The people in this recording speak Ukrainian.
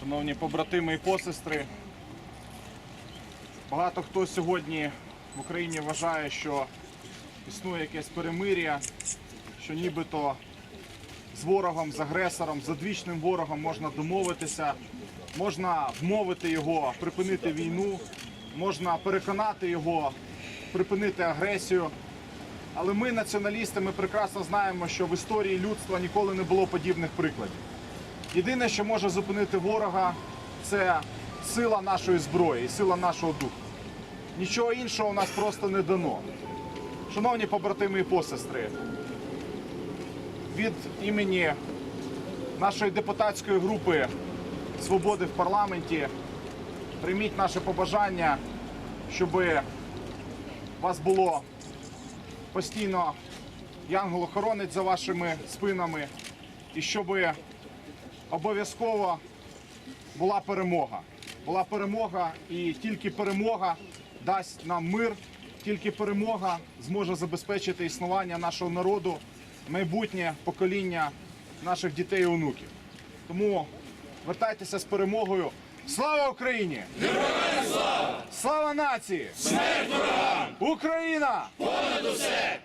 Шановні побратими і посестри, багато хто сьогодні в Україні вважає, що існує якесь перемир'я, що нібито з ворогом, з агресором, з одвічним ворогом можна домовитися, можна вмовити його припинити війну, можна переконати його припинити агресію. Але ми, націоналісти, ми прекрасно знаємо, що в історії людства ніколи не було подібних прикладів. Єдине, що може зупинити ворога, це сила нашої зброї сила нашого духу. Нічого іншого у нас просто не дано. Шановні побратими і посестри, від імені нашої депутатської групи Свободи в парламенті прийміть наше побажання, щоб вас було постійно янгол-охоронець за вашими спинами і щоб обов'язково була перемога. Була перемога, і тільки перемога дасть нам мир, тільки перемога зможе забезпечити існування нашого народу, майбутнє покоління наших дітей і онуків. Тому вертайтеся з перемогою. Слава Україні! Героям слава! Слава нації! Смерть ворогам! Україна! Понад усе!